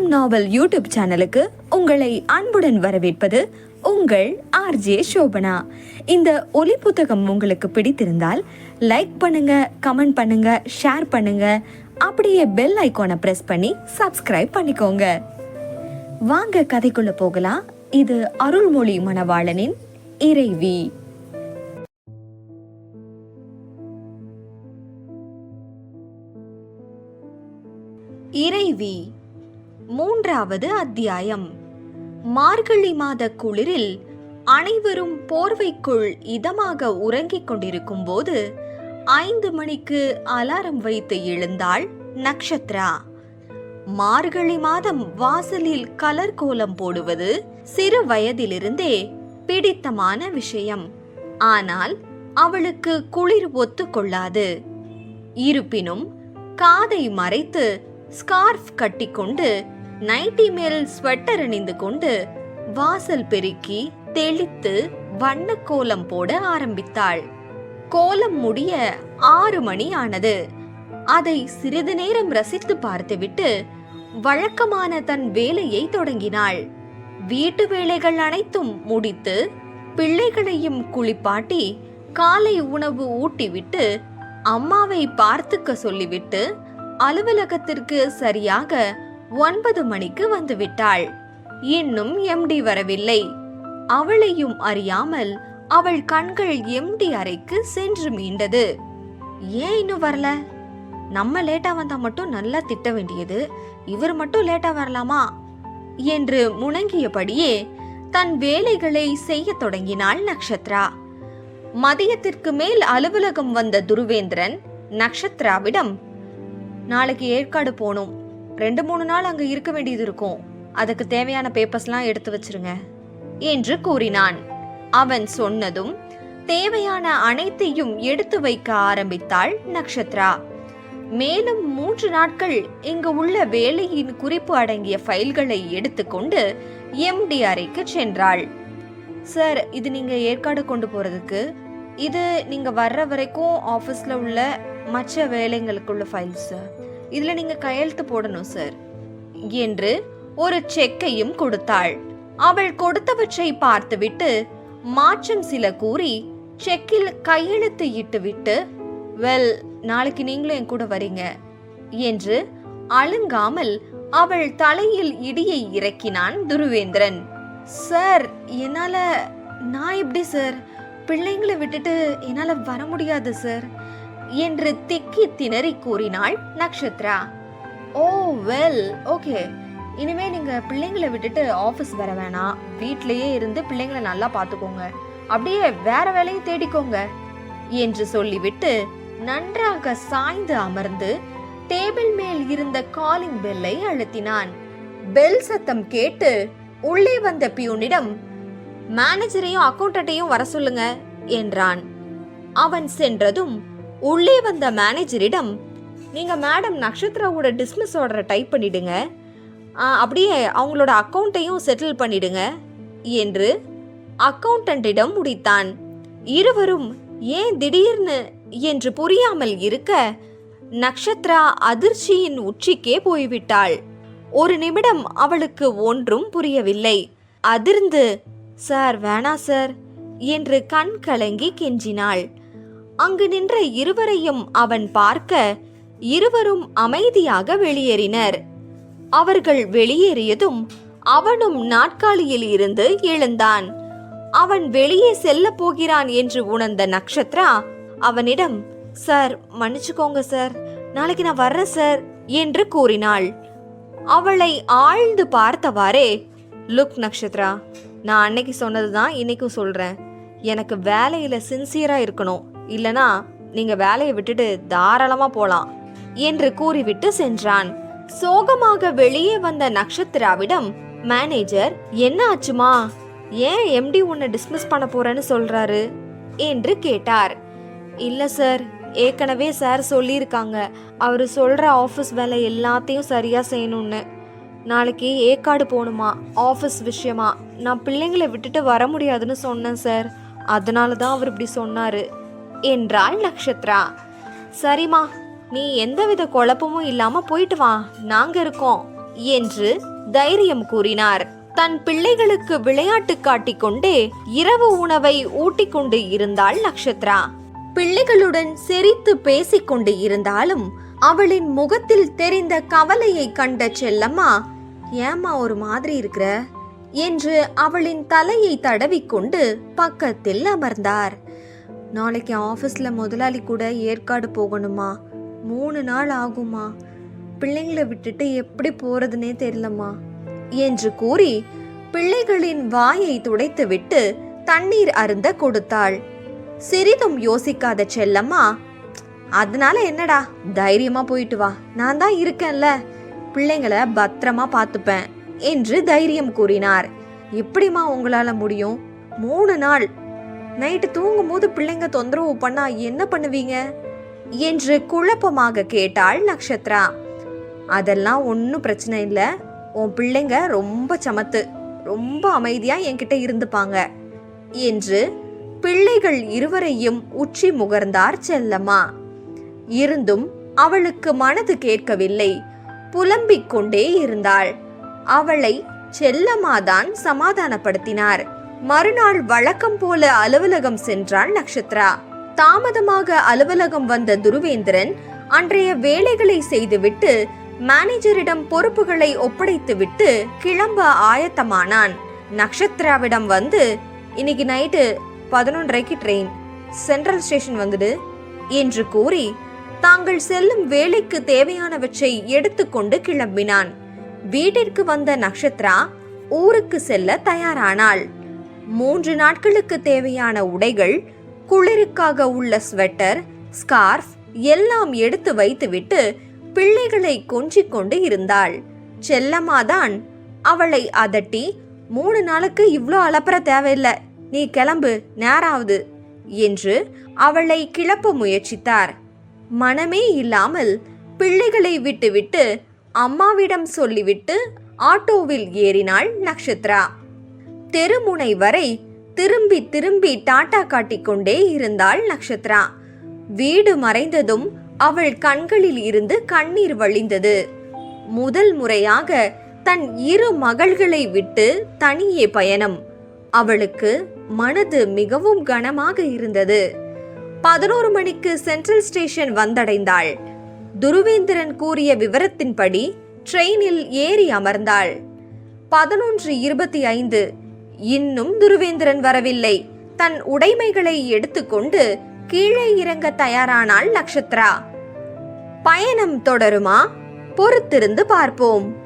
M நாவல் YouTube சேனலுக்கு உங்களை அன்புடன் வரவேற்பது உங்கள் ஆர்ஜே சோபனா இந்த ஒலி புத்தகம் உங்களுக்கு பிடித்திருந்தால் லைக் பண்ணுங்க கமெண்ட் பண்ணுங்க ஷேர் பண்ணுங்க. அப்படியே பெல் ஐகானை பிரஸ் பண்ணி சப்ஸ்கிரைப் பண்ணிக்கோங்க. வாங்க கதைக்குள்ள போகலாம். இது அருள்மொழி மணவாளனின் இறைவி. இறைவி. மூன்றாவது அத்தியாயம். மார்கழி மாத குளிரில் அனைவரும் போர்வைக்குள் இதமாக உறங்கிக் கொண்டிருக்கும் போது ஐந்து மணிக்கு அலாரம் வைத்து எழுந்தாள் நக்ஷத்ரா. மார்கழி மாதம் வாசலில் கலர் கோலம் போடுவது சிறு வயதிலிருந்தே பிடித்தமான விஷயம். ஆனால் அவளுக்கு குளிர் ஒத்துக்கொள்ளாது இருப்பினும் காதை மறைத்து ஸ்கார்ஃப் கட்டிக்கொண்டு நைட்டி மேல் ஸ்வெட்டர் அணிந்து கொண்டு வாசல் பெருக்கி தெளித்து வண்ண கோலம் போட ஆரம்பித்தாள். கோலம் முடிய ஆறு மணி ஆனது. அதை சிறிது நேரம் ரசித்து பார்த்துவிட்டு வழக்கமான தன் வேலையை தொடங்கினாள். வீட்டு வேலைகள் அனைத்தும் முடித்து பிள்ளைகளையும் குளிப்பாட்டி காலை உணவு ஊட்டிவிட்டு அம்மாவை பார்த்துக்க சொல்லிவிட்டு அலுவலகத்திற்கு சரியாக ஒன்பது மணிக்கு வந்துவிட்டாள். இன்னும் எம்டி வரவில்லை. அவளையும் அறியாமல் அவள் கண்கள் எம்டி அறைக்கு சென்று மீண்டது. ஏன் இன்னும் வரல? நம்ம லேட்டா வந்தா மட்டும் நல்லா திட்ட வேண்டியது. இவர் மட்டும் லேட்டா வரலாமா? என்று முணங்கியபடியே தன் வேலைகளை செய்யத் தொடங்கினாள் நக்ஷத்ரா. மதியத்திற்கு மேல் அலுவலகம் வந்த துருவேந்திரன் நக்ஷத்ராவிடம் நாளைக்கு ஏற்காடு போனோம் ரெண்டு மூணு நாள் அங்க இருக்க வேண்டியது இருக்கும். அதுக்கு தேவையான பேப்பர்ஸ்லாம் எடுத்து வச்சிருங்க. என்று கூறினான். அவன் சொன்னதும் தேவையான அனைத்தையும் எடுத்து வைக்க ஆரம்பித்தாள் நக்ஷத்ரா. மேலும் மூன்று நாட்கள் இங்கு உள்ள வேலையின் குறிப்பு அடங்கிய ஃபைல்களை எடுத்துக்கொண்டு எம்டி அறைக்கு சென்றாள். சார் இது நீங்க ஏற்காடு கொண்டு போறதுக்கு இது நீங்க வர்ற வரைக்கும் ஆபீஸ்ல உள்ள மற்ற வேலைங்களுக்குள்ள ஃபைல்ஸ் சார் இதுல நீங்க கையெழுத்து போடணும் சார் என்று ஒரு செக்கையும் கொடுத்தாள். அவள் கொடுத்தவற்றை பார்த்துவிட்டு மாற்றம் சில கூறி செக்கில் கையெழுத்து இட்டுவிட்டு வெல் நாளைக்கு நீங்களும் என் கூட வரீங்க என்று அழுங்காமல் அவள் தலையில் இடியை இறக்கினான் துருவேந்திரன். சார் என்னால நான் எப்படி சார் பிள்ளைங்களை விட்டுட்டு என்னால வர முடியாது சார் என்று திக்கி திணறி கூறினாள் நக்ஷத்ரா. ஓ வெல் ஓகே இனிமே நீங்க பிள்ளைங்களை விட்டுட்டு ஆபீஸ் வர வேணாம். வீட்லயே இருந்து பிள்ளைங்களை நல்லா பாத்துக்கோங்க அப்படியே வேற வேலையை தேடிக்கோங்க என்று சொல்லிவிட்டு நன்றாக சாய்ந்து அமர்ந்து டேபிள் மேல் இருந்த காலிங் பெல்லை அழுத்தினான். பெல் சத்தம் கேட்டு உள்ளே வந்த பியூனிடம் மேனேஜரையும் அக்கௌண்டட்டையும் வர சொல்லுங்க என்றான். அவன் சென்றதும் உள்ளே வந்த மேனேஜரிடம் நீங்க மேடம் நக்ஷத்ராவோட டிஸ்மிஸ் ஆர்டரை டைப் பண்ணிடுங்க. அப்படியே அவங்களோட அக்கௌண்ட்டையும் செட்டில் பண்ணிடுங்க என்று அக்கௌண்டண்டிடம் முடித்தான். இருவரும் ஏன் திடீர்னு என்று புரியாமல் இருக்க நக்ஷத்ரா அதிர்ச்சியின் உச்சிக்கே போய்விட்டாள். ஒரு நிமிடம் அவளுக்கு ஒன்றும் புரியவில்லை. அதிர்ந்து சார் வேணா சார் என்று கண் கலங்கி கெஞ்சினாள். அங்கு நின்ற இருவரையும் அவன் பார்க்க இருவரும் அமைதியாக வெளியேறினர். அவர்கள் வெளியேறியதும் அவனும் நாற்காலியில் இருந்து எழுந்தான். அவன் வெளியே செல்ல போகிறான் என்று உணர்ந்த நக்ஷத்ரா அவனிடம் சார் மன்னிச்சுக்கோங்க சார் நாளைக்கு நான் வர்றேன் சார் என்று கூறினாள். அவளை ஆழ்ந்து பார்த்தவாறே லுக் நக்ஷத்ரா நான் அன்னைக்கு சொன்னதுதான் இன்னைக்கும் சொல்றேன். எனக்கு வேலையில சின்சியரா இருக்கணும். இல்லனா நீங்க வேலையை விட்டுட்டு தாராளமா போலாம் என்று கூறிவிட்டு சென்றான். சோகமாக வெளியே வந்த நக்ஷத்ராவிடம் மேனேஜர் என்ன ஆச்சுமா? ஏன் எம்டி உன்னை டிஸ்மிஸ் பண்ண போறேன்னு சொல்றாரு? என்று கேட்டார். இல்ல சார் ஏற்கனவே சார் சொல்லியிருக்காங்க. அவர் சொல்ற ஆஃபீஸ் வேலை எல்லாத்தையும் சரியா செய்யணும்னு. நாளைக்கு ஏற்காடு போகணுமா? ஆஃபீஸ் விஷயமா? நான் பிள்ளைங்களை விட்டுட்டு வர முடியாதுன்னு சொன்னேன் சார். அதனால தான் அவர் இப்படி சொன்னாரு. என்றாள் நக்ஷத்ரா. சரிம்மா நீ எந்தவித குழப்பமும் இல்லாம போயிட்டு வா நாங்க இருக்கோம் என்று தைரியம் கூறினார். தன் பிள்ளைகளுக்கு விளையாட்டு காட்டிக் கொண்டே இரவு உணவை ஊட்டிக்கொண்டு இருந்தாள் நக்ஷத்ரா. பிள்ளைகளுடன் சிரித்து பேசிக்கொண்டு இருந்தாலும் அவளின் முகத்தில் தெரிந்த கவலையை கண்ட செல்லம்மா ஏம்மா ஒரு மாதிரி இருக்கிற? என்று அவளின் தலையை தடவிக்கொண்டு பக்கத்தில் அமர்ந்தார். நாளைக்கு ஆஃபீஸில் முதலாளி கூட ஏற்காடு போகணுமா? மூணு நாள் ஆகுமா? பிள்ளைங்களை விட்டுட்டு எப்படி போறதுனே தெரியலம்மா. என்று கூறி பிள்ளைகளின் வாயை துடைத்துவிட்டு தண்ணீர் அருந்த கொடுத்தாள். சிறிதும் யோசிக்காத செல்லம்மா அதனால என்னடா? தைரியமா போயிட்டு வா. நான் தான் இருக்கேன்ல. பிள்ளைங்களை பத்திரமா பார்த்துப்பேன். என்று தைரியம் கூறினார். எப்படிம்மா உங்களால முடியும்? மூணு நாள் நைட்டு தூங்கும்போது பிள்ளைங்க தொந்தரவு பண்ணா என்ன பண்ணுவீங்க? என்று குழப்பமாக கேட்டாள் நக்ஷத்ரா. அதெல்லாம் ஒன்றும் பிரச்சனை இல்லை. உன் பிள்ளைங்க ரொம்ப சமத்து ரொம்ப அமைதியா என்கிட்ட இருந்துப்பாங்க என்று பிள்ளைகள் இருவரையும் உச்சி முகர்ந்தார் செல்லம்மா. இருந்தும் அவளுக்கு மனது கேட்கவில்லை. புலம்பிக் கொண்டே இருந்தாள். அவளை செல்லம்மாதான் சமாதானப்படுத்தினார். மறுநாள் வழக்கம் போல அலுவலகம் சென்றாள் நக்ஷத்ரா. தாமதமாக அலுவலகம் வந்த துருவேந்திரன் அன்றைய வேலைகளை செய்துவிட்டு மேனேஜரிடம் பொறுப்புகளை ஒப்படைத்துவிட்டு கிளம்ப ஆயத்தமானான். நக்ஷத்ராவிடம் வந்து இன்னைக்கு நைட்டு பதினொன்றரைக்கு ட்ரெயின் சென்ட்ரல் ஸ்டேஷன் வந்துடு என்று கூறி தாங்கள் செல்லும் வேலைக்கு தேவையானவற்றை எடுத்துக்கொண்டு கிளம்பினான். வீட்டிற்கு வந்த நக்ஷத்ரா ஊருக்கு செல்ல தயாரானாள். மூன்று நாட்களுக்கு தேவையான உடைகள் குளிருக்காக உள்ள ஸ்வெட்டர் ஸ்கார்ஃப் எல்லாம் எடுத்து வைத்துவிட்டு பிள்ளைகளை கொஞ்சிக் கொண்டு இருந்தாள். செல்லம்மாதான் அவளை அதட்டி மூணு நாளுக்கு இவ்வளோ அலப்பற தேவையில்லை நீ கிளம்பு நேராவது என்று அவளை கிளப்ப முயற்சித்தார். மனமே இல்லாமல் பிள்ளைகளை விட்டுவிட்டு அம்மாவிடம் சொல்லிவிட்டு ஆட்டோவில் ஏறினாள் நக்ஷத்ரா. தெருமுனை வரை திரும்பி திரும்பி டாட்டா காட்டிக்கொண்டே இருந்தாள் நக்ஷத்ரா. வீடு மறைந்ததும் அவள் கண்களில் இருந்து கண்ணீர் வழிந்தது. முதல் முறையாக தன் இரு மகள்களை விட்டு தனியே பயணம். அவளுக்கு மனது மிகவும் கனமாக இருந்தது. பதினோரு மணிக்கு சென்ட்ரல் ஸ்டேஷன் வந்தடைந்தாள். துருவேந்திரன் கூறிய விவரத்தின்படி ட்ரெயினில் ஏறி அமர்ந்தாள். பதினொன்று இருபத்தி ஐந்து இன்னும் துருவேந்திரன் வரவில்லை. தன் உடைமைகளை எடுத்துக்கொண்டு கீழே இறங்க தயாரானாள் நக்ஷத்ரா பயணம் தொடருமா? பொறுத்திருந்து பார்ப்போம்.